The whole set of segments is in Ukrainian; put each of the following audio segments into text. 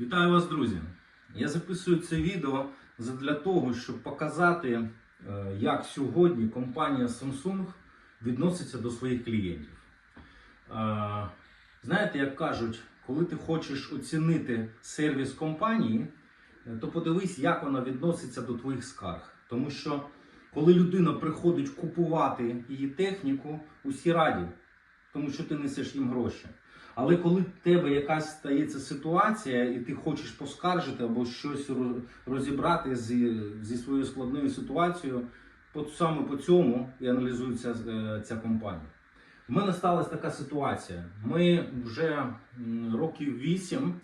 Вітаю вас, друзі! Я записую це відео для того, щоб показати, е, як сьогодні компанія Samsung відноситься до своїх клієнтів. Е, Знаєте, як кажуть, коли ти хочеш оцінити сервіс компанії, е, то подивись, як вона відноситься до твоїх скарг. Тому що коли людина приходить купувати її техніку, усі раді, тому що ти несеш їм гроші. Але коли в тебе якась стається ситуація, і ти хочеш поскаржити або щось розібрати зі, зі своєю складною ситуацією, от саме по цьому і аналізується е, ця компанія. У мене сталася така ситуація. Ми вже років 8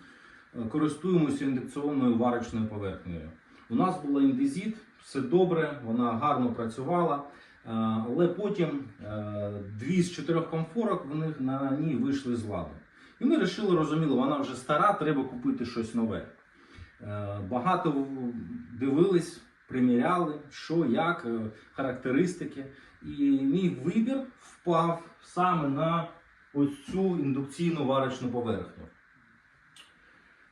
користуємося індукційною варочною поверхнею. У нас була індезіт, все добре, вона гарно працювала. Е, Але потім е, дві з чотирьох комфорок вони на ній вийшли з ладу. І ми вирішили, розуміли, вона вже стара, треба купити щось нове. Е, Багато дивились, приміряли, що, як, е, характеристики. І мій вибір впав саме на ось цю індукційну варочну поверхню.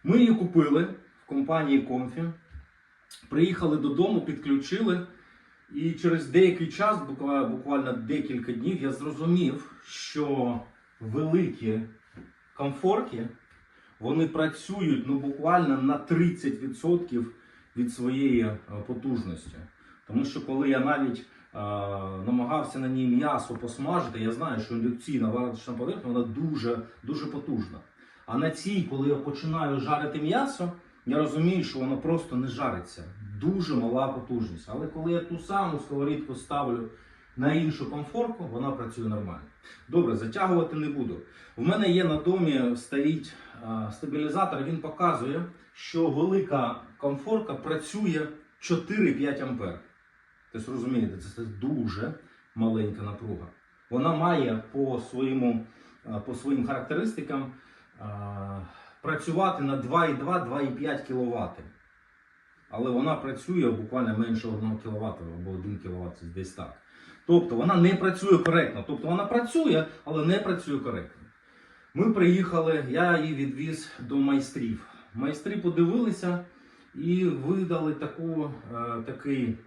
Ми її купили в компанії Comfy, приїхали додому, підключили. І через деякий час, буквально декілька днів, я зрозумів, що великі комфорки вони працюють ну, буквально на 30% від своєї е, потужності. Тому що коли я навіть е, намагався на ній м'ясо посмажити, я знаю, що індукційна варочна поверхня вона дуже, дуже потужна. А на цій, коли я починаю жарити м'ясо, я розумію, що воно просто не жариться. Дуже мала потужність. Але коли я ту саму сковорідку ставлю на іншу комфорку, вона працює нормально. Добре, затягувати не буду. У мене є на домі стоїть стабілізатор, він показує, що велика комфорка працює 4-5 ампер. Тобто розумієте, це, дуже маленька напруга. Вона має по, своєму, по своїм характеристикам працювати на 2,2-2,5 кВт. Але вона працює буквально менше 1 кВт або 1 кВт, десь так. Тобто вона не працює коректно. Тобто вона працює, але не працює коректно. Ми приїхали, я її відвіз до майстрів. Майстри подивилися і видали таку, е, такий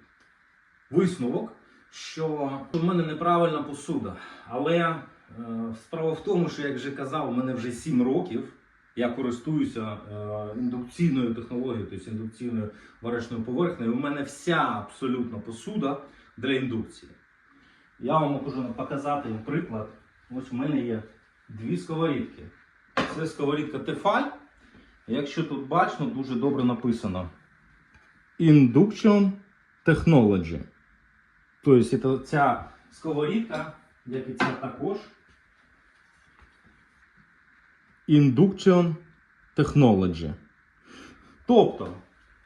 висновок, що у мене неправильна посуда. Але е, справа в тому, що, як вже казав, у мене вже 7 років. Я користуюся е, індукційною технологією, тобто індукційною варочною поверхнею. У мене вся абсолютно посуда для індукції. Я вам можу показати приклад. Ось у мене є дві сковорідки. Це сковорідка Tefal. Якщо тут бачно, дуже добре написано Induction Technology. Тобто ця сковорідка, як і ця також. Induction Technology. Тобто,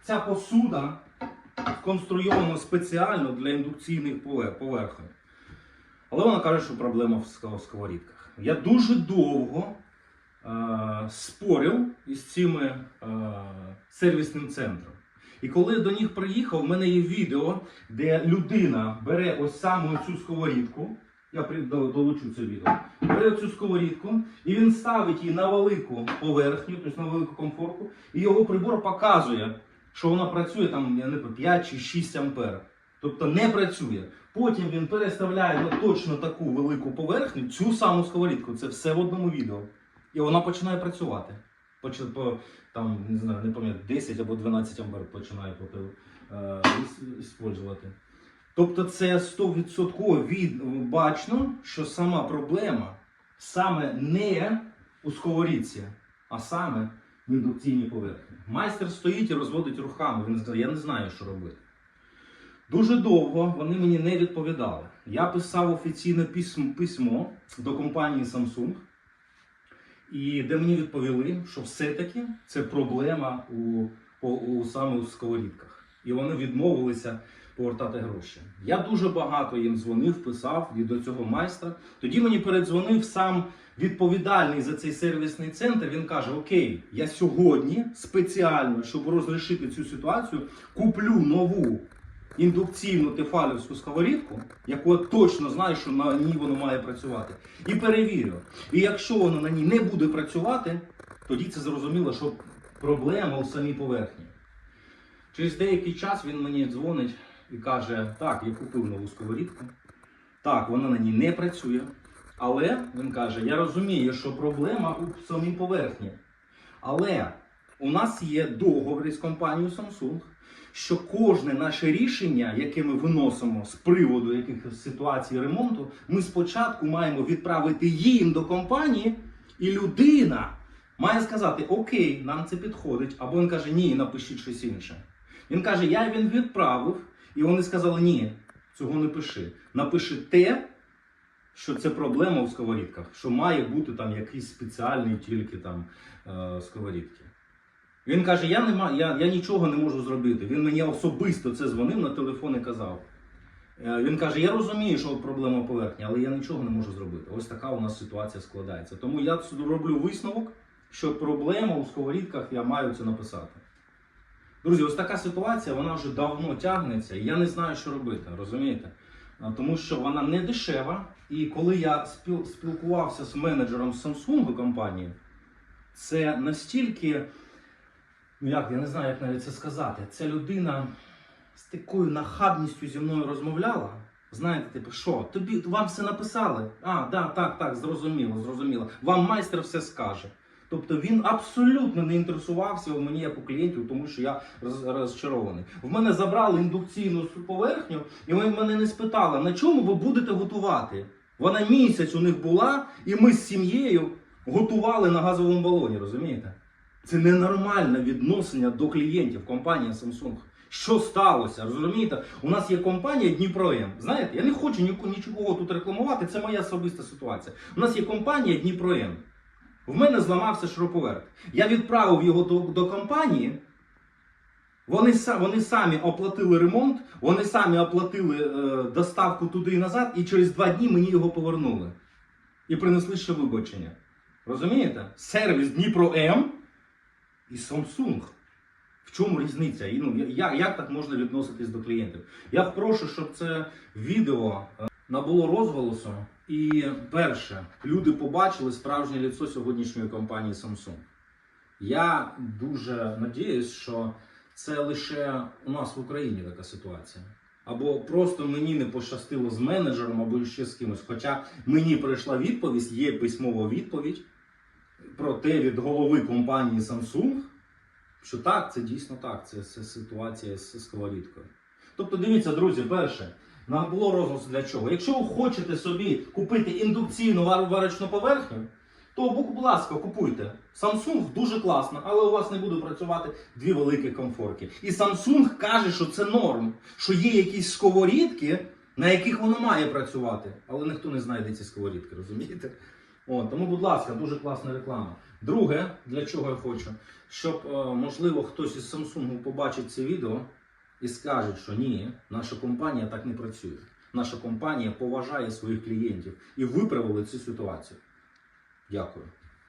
ця посуда сконструйована спеціально для індукційних пове- поверхонь. Але вона каже, що проблема в ск- сковорідках. Я дуже довго е, спорив із цими е, сервісним центром. І коли до них приїхав, в мене є відео, де людина бере ось саме цю сковорідку. Я долучу це відео. Бере цю сковорідку, і він ставить її на велику поверхню, тобто на велику комфорку, і його прибор показує, що вона працює там я не 5 чи 6 ампер. Тобто не працює. Потім він переставляє на точно таку велику поверхню, цю саму сковорідку. Це все в одному відео. І вона починає працювати. Поч- по, там, не знаю, не пам'ятаю, 10 або 12 ампер починає поти- е, Тобто це 100% від, бачно, що сама проблема саме не у сковорідці, а саме в індукційній поверхні. Майстер стоїть і розводить руками. Він сказав, я не знаю, що робити. Дуже довго вони мені не відповідали. Я писав офіційне письмо, письмо до компанії Samsung, і де мені відповіли, що все-таки це проблема у, по, у, саме у сковорідках. І вони відмовилися повертати гроші. Я дуже багато їм дзвонив, писав і до цього майстра. Тоді мені передзвонив сам відповідальний за цей сервісний центр. Він каже: Окей, я сьогодні спеціально, щоб розрішити цю ситуацію, куплю нову індукційну тефалівську сковорідку, яку я точно знаю, що на ній воно має працювати, і перевірю. І якщо воно на ній не буде працювати, тоді це зрозуміло, що проблема у самій поверхні. Через деякий час він мені дзвонить і каже: так, я купив нову сковорідку. Так, вона на ній не працює. Але він каже: я розумію, що проблема у самій поверхні. Але у нас є договір із компанією Samsung, що кожне наше рішення, яке ми виносимо з приводу якихось ситуацій ремонту, ми спочатку маємо відправити їм до компанії, і людина має сказати: Окей, нам це підходить. Або він каже, ні, напишіть щось інше. Він каже, я він відправив, і вони сказали, ні, цього не пиши. Напиши те, що це проблема у сковорідках, що має бути там якийсь спеціальний тільки там е, сковорідки. Він каже: я, не я, я нічого не можу зробити. Він мені особисто це дзвонив на телефон і казав. Е, Він каже: Я розумію, що проблема поверхні, але я нічого не можу зробити. Ось така у нас ситуація складається. Тому я роблю висновок, що проблема у сковорідках я маю це написати. Друзі, ось така ситуація, вона вже давно тягнеться, і я не знаю, що робити, розумієте? Тому що вона не дешева. І коли я спілкувався з менеджером Samsung компанії, це настільки, ну як, я не знаю, як навіть це сказати. Ця людина з такою нахабністю зі мною розмовляла. Знаєте, типу, що, тобі вам все написали? А, да, так, так, зрозуміло, зрозуміло. Вам майстер все скаже. Тобто він абсолютно не інтересувався у мені як у клієнтів, тому що я роз- розчарований. В мене забрали індукційну поверхню, і вони мене не спитали, на чому ви будете готувати. Вона місяць у них була, і ми з сім'єю готували на газовому балоні, розумієте? Це ненормальне відношення до клієнтів компанії Samsung. Що сталося? Розумієте? У нас є компанія Дніпром. Знаєте, я не хочу нічого тут рекламувати, це моя особиста ситуація. У нас є компанія Дніпром. В мене зламався шуруповерт. Я відправив його до, до компанії. Вони, вони самі оплатили ремонт, вони самі оплатили е, доставку туди і назад, і через два дні мені його повернули. І принесли ще вибачення. Розумієте? Сервіс Дніпро М і Samsung. В чому різниця? І, ну, я, як так можна відноситись до клієнтів? Я прошу, щоб це відео е, набуло розголосу. І перше, люди побачили справжнє ліцо сьогоднішньої компанії Samsung. Я дуже надіюсь, що це лише у нас в Україні така ситуація. Або просто мені не пощастило з менеджером, або ще з кимось. Хоча мені прийшла відповідь, є письмова відповідь про те від голови компанії Samsung, що так, це дійсно так, це, це ситуація з сковорідкою. Тобто, дивіться, друзі, перше, нам було розголос для чого. Якщо ви хочете собі купити індукційну варочну поверхню, то, будь ласка, купуйте. Samsung дуже класно, але у вас не буде працювати дві великі комфорки. І Samsung каже, що це норм, що є якісь сковорідки, на яких воно має працювати. Але ніхто не знайде ці сковорідки, розумієте? О, тому, будь ласка, дуже класна реклама. Друге, для чого я хочу, щоб, е, можливо, хтось із Samsung побачить це відео і скаже, що ні, наша компанія так не працює. Наша компанія поважає своїх клієнтів і виправили цю ситуацію. Дякую.